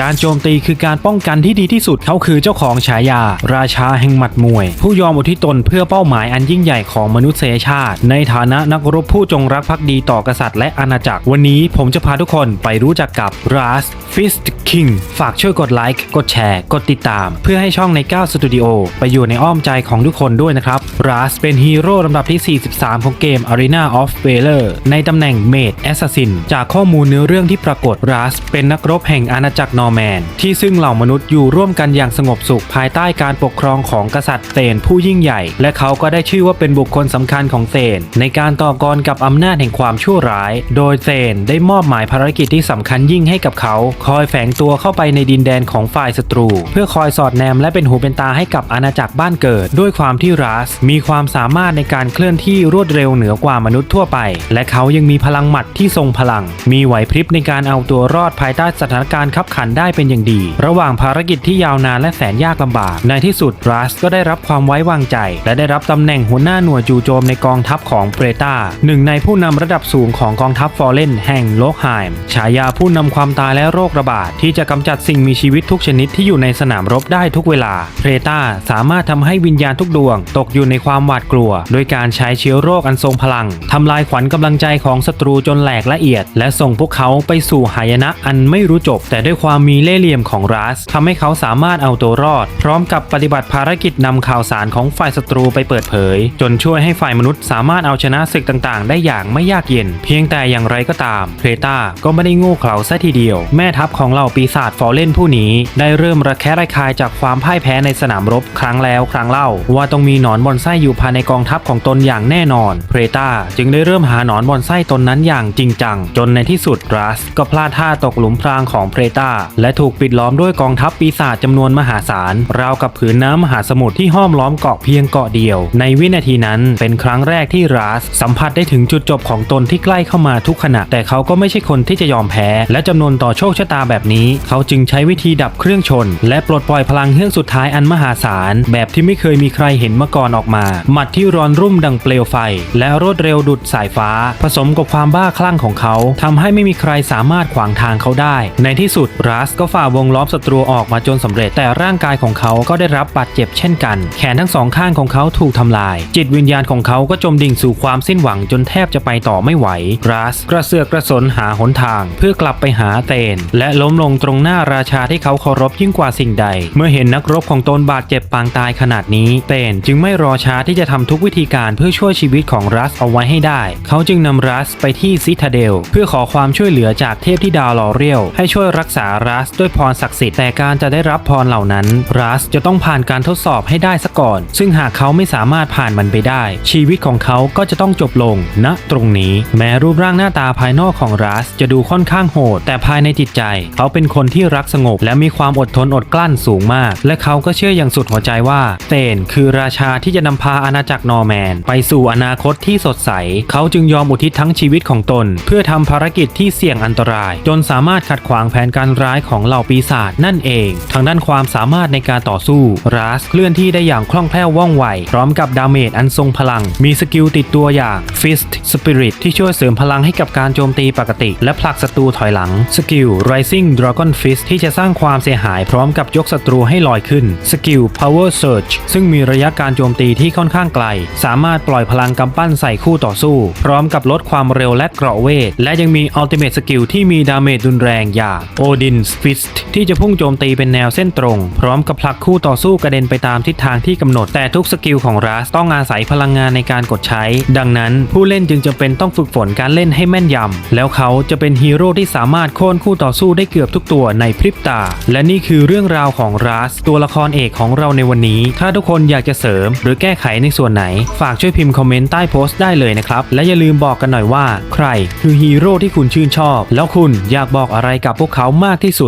การโจมตีคือการป้องกันที่ดีที่สุดเขาคือเจ้าของฉายา ราชาแห่งหมัดมวย ผู้ยอมอุทิศตนเพื่อเป้าหมายอันยิ่งใหญ่ของมนุษยชาติ ในฐานะนักรบผู้จงรักภักดีต่อกษัตริย์และอาณาจักร วันนี้ผมจะพาทุกคนไปรู้จักกับ Ras Fist King ฝากช่วยกดไลค์กดแชร์ กดติดตาม เพื่อให้ช่องใน 9 สตูดิโอไปอยู่ในอ้อมใจของทุกคนด้วยนะครับ Ras เป็นฮีโร่ลำดับที่ 43 ของเกม Arena of Valor ในตำแหน่ง Mage Assassin จากข้อมูลเนื้อเรื่องที่ปรากฏ Ras เป็นนักรบแห่งอาณาจักรนอร์แมน ที่ซึ่งเหล่ามนุษย์อยู่ร่วมกันอย่างสงบสุขภายใต้การปกครองของกษัตริย์เซนผู้ยิ่งใหญ่ และเขาก็ได้ชื่อว่าเป็นบุคคลสำคัญของเซนในการต่อกรกับอำนาจแห่งความชั่วร้าย โดยเซนได้มอบหมายภารกิจที่สำคัญยิ่งให้กับเขา คอยแฝงตัวเข้าไปในดินแดนของฝ่ายศัตรู เพื่อคอยสอดแนมและเป็นหูเป็นตาให้กับอาณาจักรบ้านเกิด ด้วยความที่รัสมีความสามารถในการเคลื่อนที่รวดเร็วเหนือกว่ามนุษย์ทั่วไป และเขายังมีพลังหมัดที่ทรงพลัง มีไหวพริบในการเอาตัวรอดภายใต้สถานการณ์ขับขันได้เป็นอย่างดี ระหว่างภารกิจที่ยาวนานและแสนยากลำบาก ในที่สุดรัสก็ได้รับความไว้วางใจ และได้รับตำแหน่งหัวหน้าหน่วยจู่โจมในกองทัพของเปรตาหนึ่งในผู้นำระดับสูงของกองทัพฟอร์เรนแห่งโลกไฮม์ฉายาผู้นำความตายและโรคระบาดที่จะกำจัดสิ่งมีชีวิตทุกชนิดที่อยู่ในสนามรบได้ทุกเวลาเปรตาสามารถทำให้วิญญาณทุกดวง ตกอยู่ในความหวาดกลัว โดยการใช้เชื้อโรคอันทรงพลังทำลายขวัญกำลังใจของศัตรูจนแหลกละเอียด และส่งพวกเขาไปสู่หายนะอันไม่รู้จบ แต่ด้วยความมีเล่ห์เหลี่ยมของรัสทำให้เขาสามารถเอาตัวรอด พร้อมกับปฏิบัติภารกิจนำข่าวสารของฝ่ายศัตรูไปเปิดเผย จนช่วยให้ฝ่ายมนุษย์สามารถเอาชนะศึกต่างๆ ได้อย่างไม่ยากเย็น เพียงแต่อย่างไรก็ตามเพรตาก็ไม่ได้โง่เขลาซะทีเดียว แม่ทัพของเหล่าปีศาจฟอร์เรนผู้นี้ ได้เริ่มระแคะระคายจากความพ่ายแพ้ในสนามรบครั้งแล้วครั้งเล่า ว่าต้องมีหนอนบอนไส้อยู่ภายในกองทัพของตนอย่างแน่นอนเพรตาจึงได้เริ่มหาหนอนบอนไส้ตนนั้นอย่างจริงจัง จนในที่สุดรัสก็พลาดท่าตกหลุมพรางของเพรตาและถูกปิดล้อมด้วยกองทัพปีศาจจำนวนมหาศาลราวกับผืนน้ำมหาสมุทรที่ห้อมล้อมเกาะเพียงเกาะเดียว ในวินาทีนั้นเป็นครั้งแรกที่รัสสัมผัสได้ถึงจุดจบของตนที่ใกล้เข้ามาทุกขณะ แต่เขาก็ไม่ใช่คนที่จะยอมแพ้ และจำนวนต่อโชคชะตาแบบนี้ เขาจึงใช้วิธีดับเครื่องชน และปลดปล่อยพลังเฮือกสุดท้ายอันมหาศาลแบบที่ไม่เคยมีใครเห็นมาก่อนออกมา หมัดที่ร้อนรุ่มดังเปลวไฟ และรวดเร็วดุดสายฟ้า ผสมกับความบ้าคลั่งของเขาทำให้ไม่มีใครสามารถขวางทางเขาได้ ในที่สุดรัสก็ฝ่าวงล้อมศัตรูออกมาจนสำเร็จ แต่ร่างกายของเขาก็ได้รับบาดเจ็บเช่นกัน แขนทั้งสองข้างของเขาถูกทำลาย จิตวิญญาณของเขาก็จมดิ่งสู่ความสิ้นหวังจนแทบจะไปต่อไม่ไหวรัสกระเสือกกระสนหาหนทาง เพื่อกลับไปหาเตน และล้มลงตรงหน้าราชาที่เขาเคารพยิ่งกว่าสิ่งใด เมื่อเห็นนักรบของตนบาดเจ็บปางตายขนาดนี้ เตนจึงไม่รอช้าที่จะทำทุกวิธีการเพื่อช่วยชีวิตของรัสเอาไว้ให้ได้ เขาจึงนำรัสไปที่ซิทาเดล เพื่อขอความช่วยเหลือจากเทพที่ดาวลอเรียลให้ช่วยรักษารัสด้วยพรศักดิ์สิทธิ์แต่การจะได้รับพรเหล่านั้น รัสจะต้องผ่านการทดสอบให้ได้ซะก่อน ซึ่งหากเขาไม่สามารถผ่านมันไปได้ ชีวิตของเขาก็จะต้องจบลงณตรงนี้ แม้รูปร่างหน้าตาภายนอกของรัสจะดูค่อนข้างโหด แต่ภายในจิตใจ เขาเป็นคนที่รักสงบ และมีความอดทนอดกลั้นสูงมาก และเขาก็เชื่ออย่างสุดหัวใจว่าเตนคือราชาที่จะนำพาอาณาจักรนอร์แมน ไปสู่อนาคตที่สดใส เขาจึงยอมอุทิศทั้งชีวิตของตน เพื่อทำภารกิจที่เสี่ยงอันตราย จนสามารถขัดขวางแผนการร้ายของเหล่าปีศาจนั่นเอง ทางด้านความสามารถในการต่อสู้รัสเคลื่อนที่ได้อย่างคล่องแคล่วว่องไว พร้อมกับดาเมจอันทรงพลัง มีสกิลติดตัวอย่าง Fist Spirit ที่ช่วยเสริมพลังให้กับการโจมตีปกติ และผลักศัตรูถอยหลัง สกิล Rising Dragon Fist ที่จะสร้างความเสียหายพร้อมกับยกศัตรูให้ลอยขึ้น สกิล Power Surge ซึ่งมีระยะการโจมตีที่ค่อนข้างไกล สามารถปล่อยพลังกำปั้นใส่คู่ต่อสู้ พร้อมกับลดความเร็วและเกราะเวท และยังมี Ultimate Skill ที่มีดาเมจรุนแรงอย่าง Odin Fist ที่จะพุ่งโจมตีเป็นแนวเส้นตรง พร้อมกับผลักคู่ต่อสู้กระเด็นไปตามทิศทางที่กำหนด แต่ทุกสกิลของรัสต้องอาศัยพลังงานในการกดใช้ ดังนั้นผู้เล่นจึงจำเป็นต้องฝึกฝนการเล่นให้แม่นยำ แล้วเขาจะเป็นฮีโร่ที่สามารถโค่นคู่ต่อสู้ได้เกือบทุกตัวในพริบตา และนี่คือเรื่องราวของรัสตัวละครเอกของเราในวันนี้ ถ้าทุกคนอยากจะเสริม หรือแก้ไขในส่วนไหน ฝากช่วยพิมพ์คอมเมนต์ใต้โพสต์ได้เลยนะครับ และอย่าลืมบอกกันหน่อยว่า ใครคือฮีโร่ที่คุณชื่นชอบ แล้วคุณอยากบอกอะไรกับพวกเขามากที่สุด